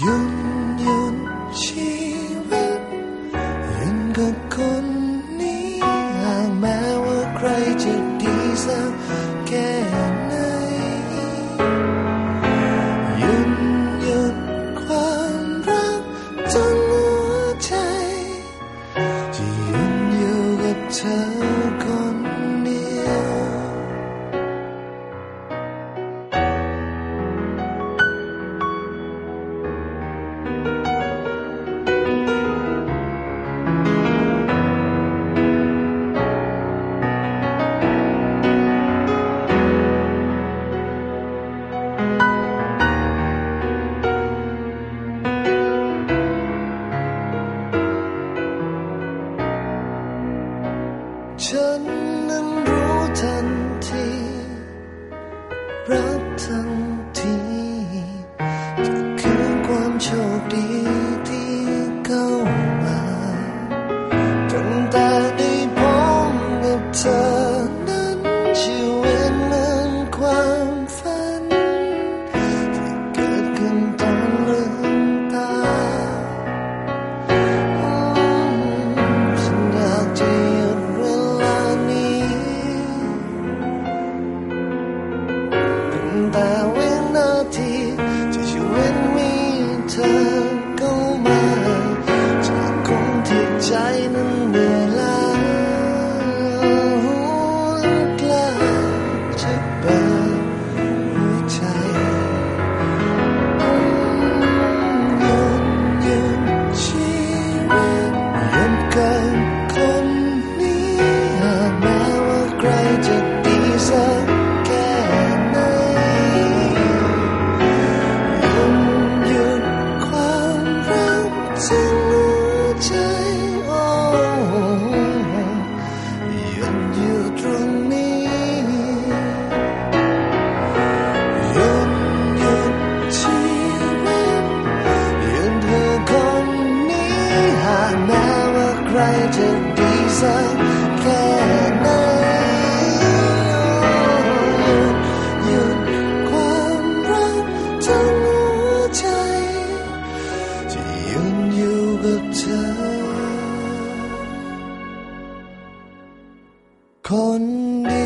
หยุ ค รจะดีสักแค่ไหนหยุดหยุดความรักทั้งหัวใจ ที่ยืนอยู่กับเธอ คนเดียว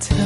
tell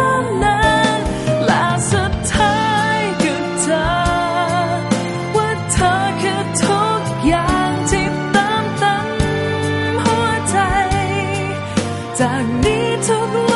当你走过